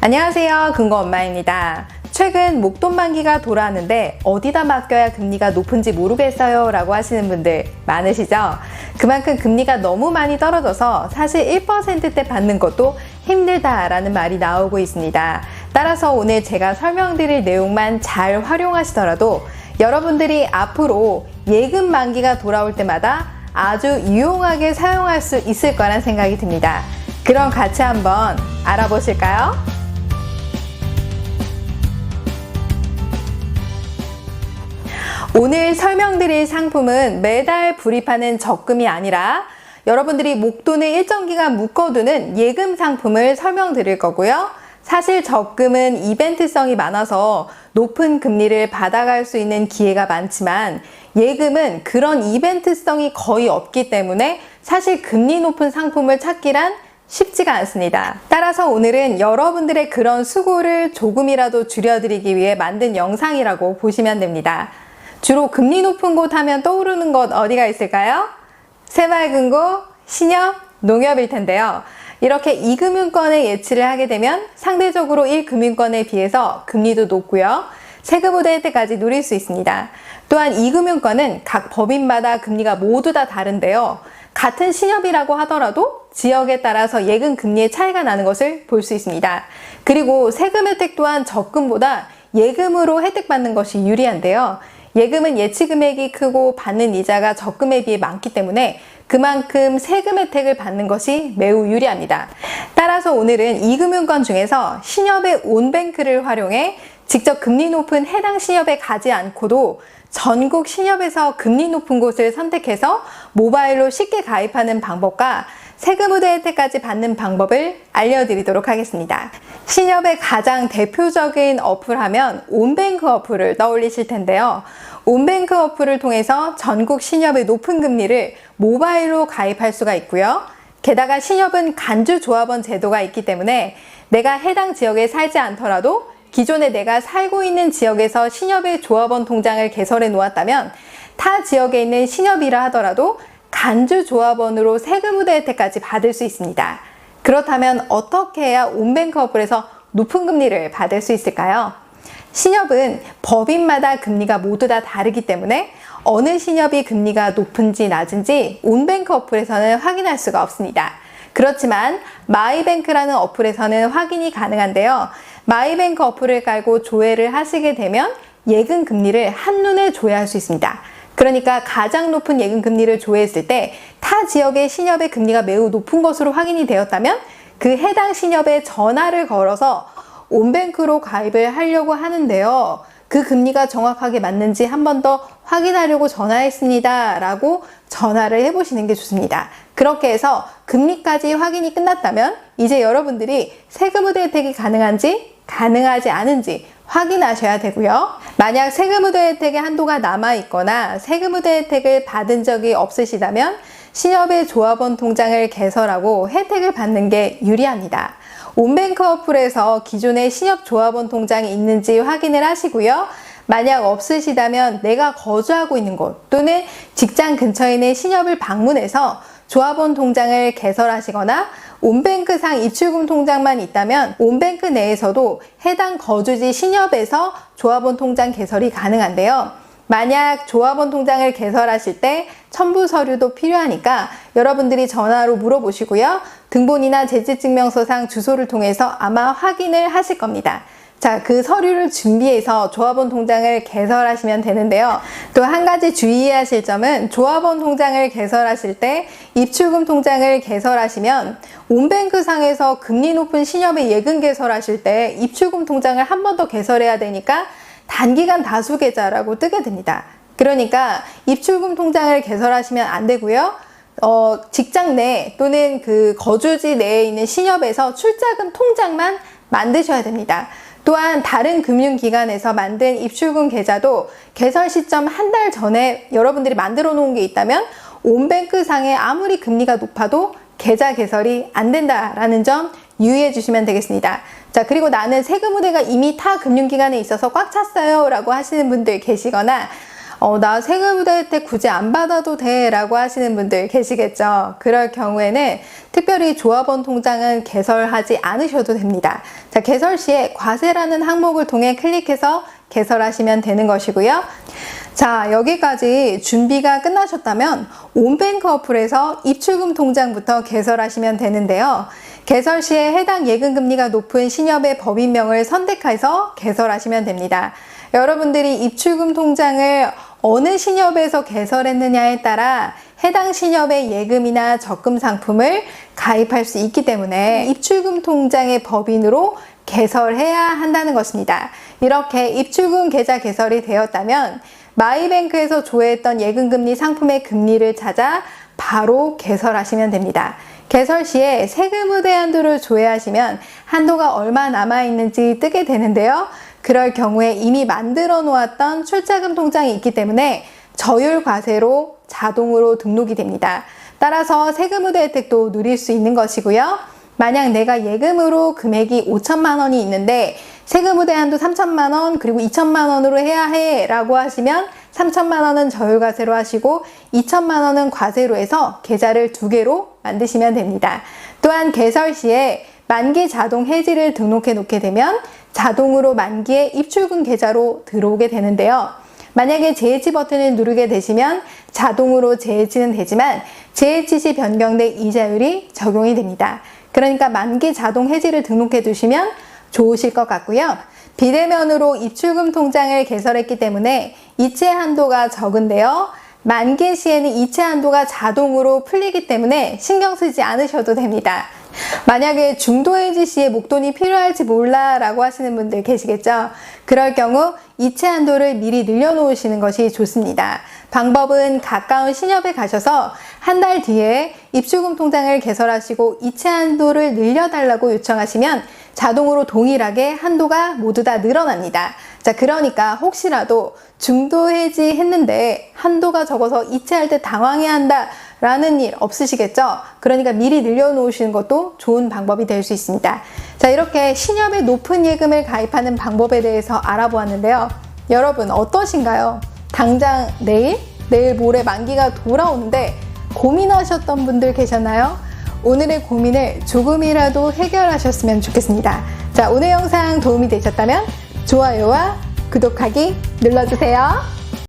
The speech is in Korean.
안녕하세요. 근거 엄마입니다. 최근 목돈 만기가 돌아왔는데 어디다 맡겨야 금리가 높은지 모르겠어요 라고 하시는 분들 많으시죠? 그만큼 금리가 너무 많이 떨어져서 사실 1%대 받는 것도 힘들다라는 말이 나오고 있습니다. 따라서 오늘 제가 설명드릴 내용만 잘 활용하시더라도 여러분들이 앞으로 예금 만기가 돌아올 때마다 아주 유용하게 사용할 수 있을 거란 생각이 듭니다. 그럼 같이 한번 알아보실까요? 오늘 설명드릴 상품은 매달 불입하는 적금이 아니라 여러분들이 목돈을 일정 기간 묶어두는 예금 상품을 설명드릴 거고요. 사실 적금은 이벤트성이 많아서 높은 금리를 받아갈 수 있는 기회가 많지만 예금은 그런 이벤트성이 거의 없기 때문에 사실 금리 높은 상품을 찾기란 쉽지가 않습니다. 따라서 오늘은 여러분들의 그런 수고를 조금이라도 줄여드리기 위해 만든 영상이라고 보시면 됩니다. 주로 금리 높은 곳 하면 떠오르는 곳 어디가 있을까요? 곳, 신협, 농협일 텐데요. 이렇게 이금융권에 예치를 하게 되면 상대적으로 1금융권에 비해서 금리도 높고요. 세금 우대 혜택까지 누릴 수 있습니다. 또한 이금융권은 각 법인마다 금리가 모두 다 다른데요. 같은 신협이라고 하더라도 지역에 따라서 예금 금리의 차이가 나는 것을 볼 수 있습니다. 그리고 세금 혜택 또한 적금보다 예금으로 혜택받는 것이 유리한데요. 예금은 예치 금액이 크고 받는 이자가 적금에 비해 많기 때문에 그만큼 세금 혜택을 받는 것이 매우 유리합니다. 따라서 오늘은 이금융권 중에서 신협의 온뱅크를 활용해 직접 금리 높은 해당 신협에 가지 않고도 전국 신협에서 금리 높은 곳을 선택해서 모바일로 쉽게 가입하는 방법과 세금 우대 혜택까지 받는 방법을 알려드리도록 하겠습니다. 신협의 가장 대표적인 어플 하면 온뱅크 어플을 떠올리실 텐데요. 온뱅크 어플을 통해서 전국 신협의 높은 금리를 모바일로 가입할 수가 있고요. 게다가 신협은 간주 조합원 제도가 있기 때문에 내가 해당 지역에 살지 않더라도 기존에 내가 살고 있는 지역에서 신협의 조합원 통장을 개설해 놓았다면 타 지역에 있는 신협이라 하더라도 간주 조합원으로 세금 우대 혜택까지 받을 수 있습니다. 그렇다면 어떻게 해야 온뱅크 어플에서 높은 금리를 받을 수 있을까요? 신협은 법인마다 금리가 모두 다 다르기 때문에 어느 신협이 금리가 높은지 낮은지 온뱅크 어플에서는 확인할 수가 없습니다. 그렇지만 마이뱅크라는 어플에서는 확인이 가능한데요. 마이뱅크 어플을 깔고 조회를 하시게 되면 예금 금리를 한눈에 조회할 수 있습니다. 그러니까 가장 높은 예금 금리를 조회했을 때 타 지역의 신협의 금리가 매우 높은 것으로 확인이 되었다면 그 해당 신협에 전화를 걸어서 온뱅크로 가입을 하려고 하는데요. 그 금리가 정확하게 맞는지 한 번 더 확인하려고 전화했습니다. 라고 전화를 해보시는 게 좋습니다. 그렇게 해서 금리까지 확인이 끝났다면 이제 여러분들이 세금 우대 혜택이 가능한지 가능하지 않은지 확인하셔야 되고요. 만약 세금 우대 혜택의 한도가 남아 있거나 세금 우대 혜택을 받은 적이 없으시다면 신협의 조합원 통장을 개설하고 혜택을 받는 게 유리합니다. 온뱅크 어플에서 기존의 신협 조합원 통장이 있는지 확인을 하시고요. 만약 없으시다면 내가 거주하고 있는 곳 또는 직장 근처에 있는 신협을 방문해서 조합원 통장을 개설하시거나 온뱅크상 입출금 통장만 있다면 온뱅크 내에서도 해당 거주지 신협에서 조합원 통장 개설이 가능한데요. 만약 조합원 통장을 개설하실 때 첨부 서류도 필요하니까 여러분들이 전화로 물어보시고요. 등본이나 재직증명서상 주소를 통해서 아마 확인을 하실 겁니다. 자, 그 서류를 준비해서 조합원 통장을 개설하시면 되는데요. 또 한 가지 주의하실 점은 조합원 통장을 개설하실 때 입출금 통장을 개설하시면 온뱅크 상에서 금리 높은 신협에 예금 개설하실 때 입출금 통장을 한 번 더 개설해야 되니까 단기간 다수 계좌라고 뜨게 됩니다. 그러니까 입출금 통장을 개설하시면 안 되고요. 어, 직장 내 또는 그 거주지 내에 있는 신협에서 출자금 통장만 만드셔야 됩니다. 또한 다른 금융기관에서 만든 입출금 계좌도 개설 시점 한 달 전에 여러분들이 만들어 놓은 게 있다면 온뱅크 상에 아무리 금리가 높아도 계좌 개설이 안 된다라는 점 유의해 주시면 되겠습니다. 자, 그리고 나는 세금 우대가 이미 타 금융기관에 있어서 꽉 찼어요. 라고 하시는 분들 계시거나, 어, 나 세금부대 혜택 굳이 안 받아도 돼 라고 하시는 분들 계시겠죠. 그럴 경우에는 특별히 조합원 통장은 개설하지 않으셔도 됩니다. 자, 개설 시에 과세라는 항목을 통해 클릭해서 개설하시면 되는 것이고요. 자, 여기까지 준비가 끝나셨다면 온뱅크 어플에서 입출금 통장부터 개설하시면 되는데요. 개설 시에 해당 예금 금리가 높은 신협의 법인명을 선택해서 개설하시면 됩니다. 여러분들이 입출금 통장을 어느 신협에서 개설했느냐에 따라 해당 신협의 예금이나 적금 상품을 가입할 수 있기 때문에 입출금 통장의 법인으로 개설해야 한다는 것입니다. 이렇게 입출금 계좌 개설이 되었다면 마이뱅크에서 조회했던 예금금리 상품의 금리를 찾아 바로 개설하시면 됩니다. 개설 시에 세금 의대 한도를 조회하시면 한도가 얼마 남아 있는지 뜨게 되는데요. 그럴 경우에 이미 만들어 놓았던 출자금 통장이 있기 때문에 저율 과세로 자동으로 등록이 됩니다. 따라서 세금 의대 혜택도 누릴 수 있는 것이고요. 만약 내가 예금으로 금액이 5천만 원이 있는데 세금 의대 한도 3천만 원 그리고 2천만 원으로 해야 해 라고 하시면 3천만 원은 저율과세로 하시고 2천만 원은 과세로 해서 계좌를 두 개로 만드시면 됩니다. 또한 개설 시에 만기 자동 해지를 등록해 놓게 되면 자동으로 만기에 입출금 계좌로 들어오게 되는데요. 만약에 재해지 버튼을 누르게 되시면 자동으로 재해지는 되지만 재해지 시 변경된 이자율이 적용이 됩니다. 그러니까 만기 자동 해지를 등록해 두시면 좋으실 것 같고요. 비대면으로 입출금 통장을 개설했기 때문에 이체 한도가 적은데요. 만기 시에는 이체 한도가 자동으로 풀리기 때문에 신경 쓰지 않으셔도 됩니다. 만약에 중도 해지 시에 목돈이 필요할지 몰라 라고 하시는 분들 계시겠죠? 그럴 경우 이체 한도를 미리 늘려놓으시는 것이 좋습니다. 방법은 가까운 신협에 가셔서 한 달 뒤에 입출금 통장을 개설하시고 이체 한도를 늘려달라고 요청하시면 자동으로 동일하게 한도가 모두 다 늘어납니다. 자, 그러니까 혹시라도 중도 해지 했는데 한도가 적어서 이체할 때 당황해야 한다 라는 일 없으시겠죠? 그러니까 미리 늘려놓으시는 것도 좋은 방법이 될 수 있습니다. 자, 이렇게 신협의 높은 예금을 가입하는 방법에 대해서 알아보았는데요. 여러분, 어떠신가요? 당장 내일, 내일 모레 만기가 돌아오는데 고민하셨던 분들 계셨나요? 오늘의 고민을 조금이라도 해결하셨으면 좋겠습니다. 자, 오늘 영상 도움이 되셨다면 좋아요와 구독하기 눌러주세요.